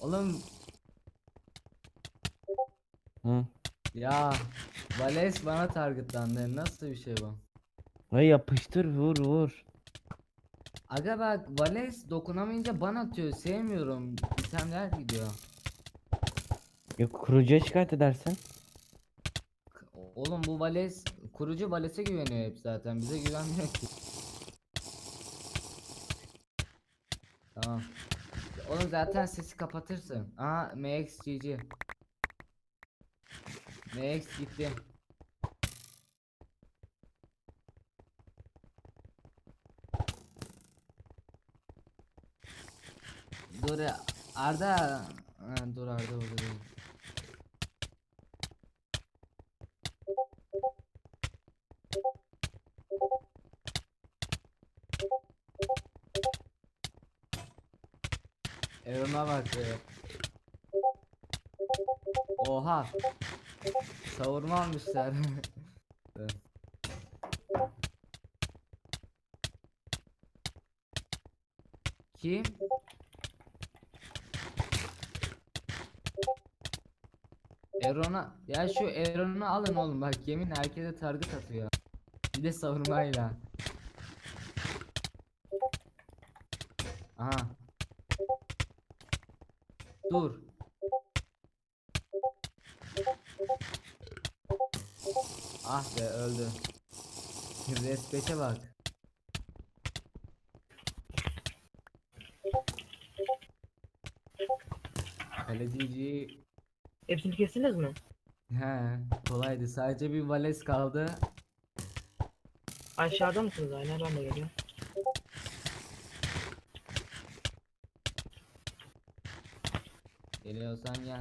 Oğlum Hı. ya Vales bana targetlandı. Nasıl bir şey bu? Ay yapıştır vur vur. Aga bak Vales dokunamayınca ban atıyor. Sevmiyorum. İtemler gidiyor. Ya kurucuya şikayet edersen. Oğlum bu Vales kurucu Vales'e güveniyor hep zaten. Bize güvenmiyor ki. Tamam. Oğlum zaten sesi kapatırsın. Aha MX GG. MX gitti. Dur ya, Arda. Ha, dur Arda orada değil. Erona bak be. Oha. Savurma almışlar. Kim? Erona ya şu Eron'u alın oğlum bak yemin herkese target atıyor. Bir de savurmayla. Aha. Dur. Ah be öldü. Respete bak. Kalecici Hepsini kestiniz mi? he kolaydı sadece bir vales kaldı. Aşağıda mısınız hala? Ben de geliyorum. Geliyorsan gel.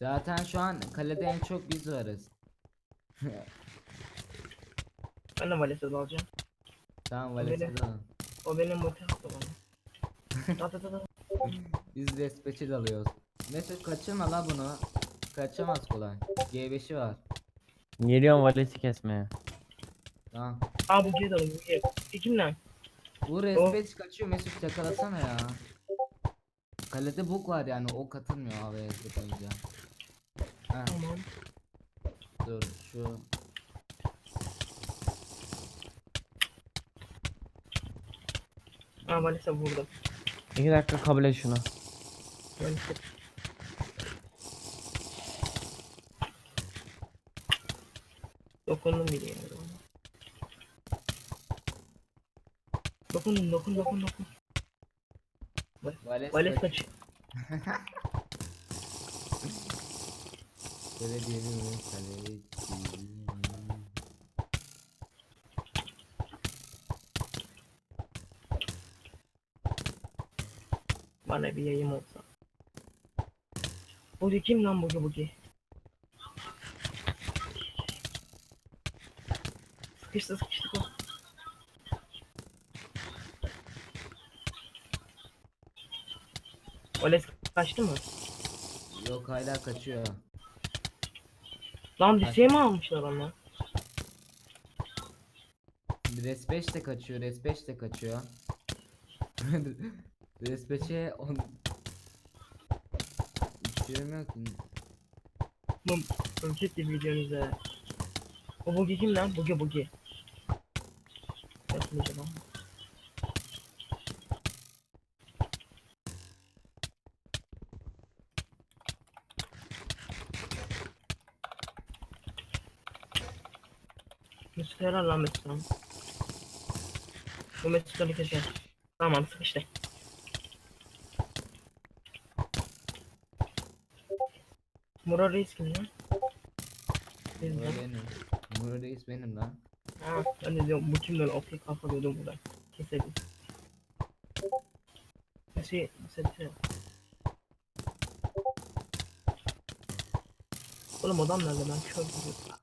Zaten şu an kalede en çok biz varız. Ben de Vales'e alacağım. tamam valesi Öyle. alın. O benim ta ta. Biz respeçil alıyoruz. Mesut kaçırma la bunu. Kaçamaz kolay. G5'i var. Geliyorum valesi kesmeye. Tamam. Aa bu geri alın bu geri. Kim lan? Bu respeç kaçıyor Mesut yakalasana ya. Kalede buk var yani o katılmıyor abi yapınca. Ha Tamam. dur şu. Aa Vales'e vurdum. İki dakika kabul et şunu. Vales'e. Dokundum bile yani. Dokundum dokun dokun dokun. Vales, Vales kaç- kaç. Belediyenin kaleci. Bana bir yayım olsa. Bugi kim lan Bugi Bugi? Sıkıştı sıkıştık Oles kaçtı mı? Yok hala kaçıyor. Lan dirseği mi almışlar ama? Res 5 de kaçıyor, Res 5 de kaçıyor. Res 5'e on... Hiç yok ülket gibi videonuzda. O Bugi kim lan? Bugi Bugi. Nasıl acaba? Helal lan Mesut lan. Bu Mesut'ları keser. Tamam sıkıştı. Muro Reis kim lan? Biz Muro lan. benim. Muro Reis benim lan. Ha, ben de diyorum bu kimden okey kafalıyordum buradan. Keselim. Şey, mesela şey. Oğlum adam nerede ben kör gidiyorum.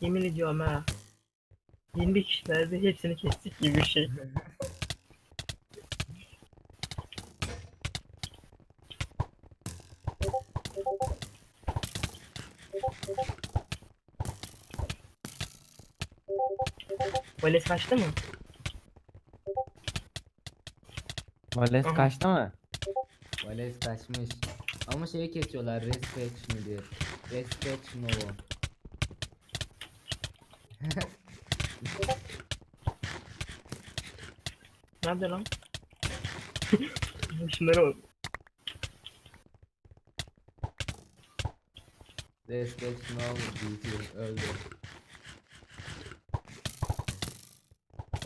Yemin ediyorum ha. 20 kişilerde hepsini kestik gibi bir şey. Vales kaçtı mı? Vales Aha. kaçtı mı? Vales kaçmış. Ama şeyi kesiyorlar. Respection diye. Respection o. Nerede lan? Şunlara bak. Respection o. BT öldü.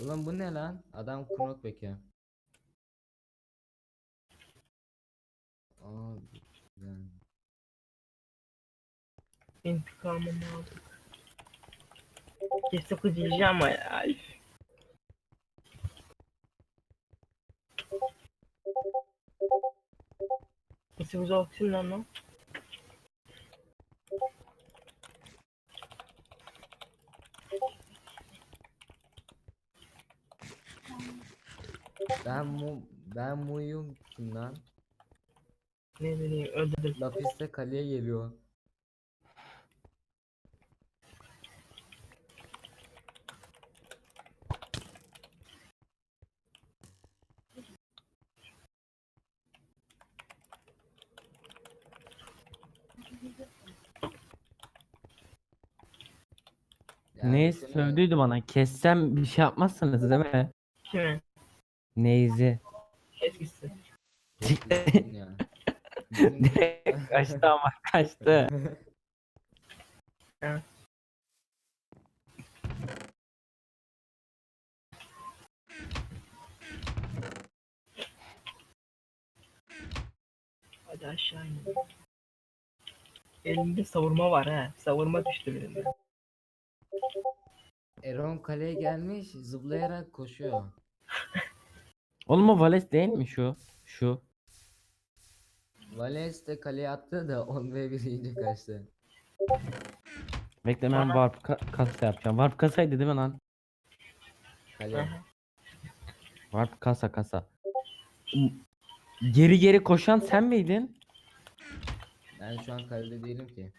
Ulan bu ne lan? Adam Knok peki. Aa, güzel. İntikamımı aldık. Kes dokuz yiyeceğim ama ya. Nasıl güzel lan lan? Ben mu ben muyum kim lan? Ne bileyim öldürdüm. Lapis de kaleye geliyor. Seni- sövdüydü bana. Kessem bir şey yapmazsınız değil mi? Kime? Neyzi. Kes gitsin. Direkt kaçtı ama kaçtı. Hadi aşağı in. Elimde savurma var ha. Savurma düştü elimde. Eron kaleye gelmiş zıplayarak koşuyor. Oğlum o Vales değil mi şu? Şu. Vales de kaleye attı da 10 ve 1 iyice kaçtı. Bekle ben warp ka- kasa yapacağım. Warp kasaydı değil mi lan? Kale. Warp kasa kasa. Geri geri koşan sen miydin? Ben şu an kalede değilim ki.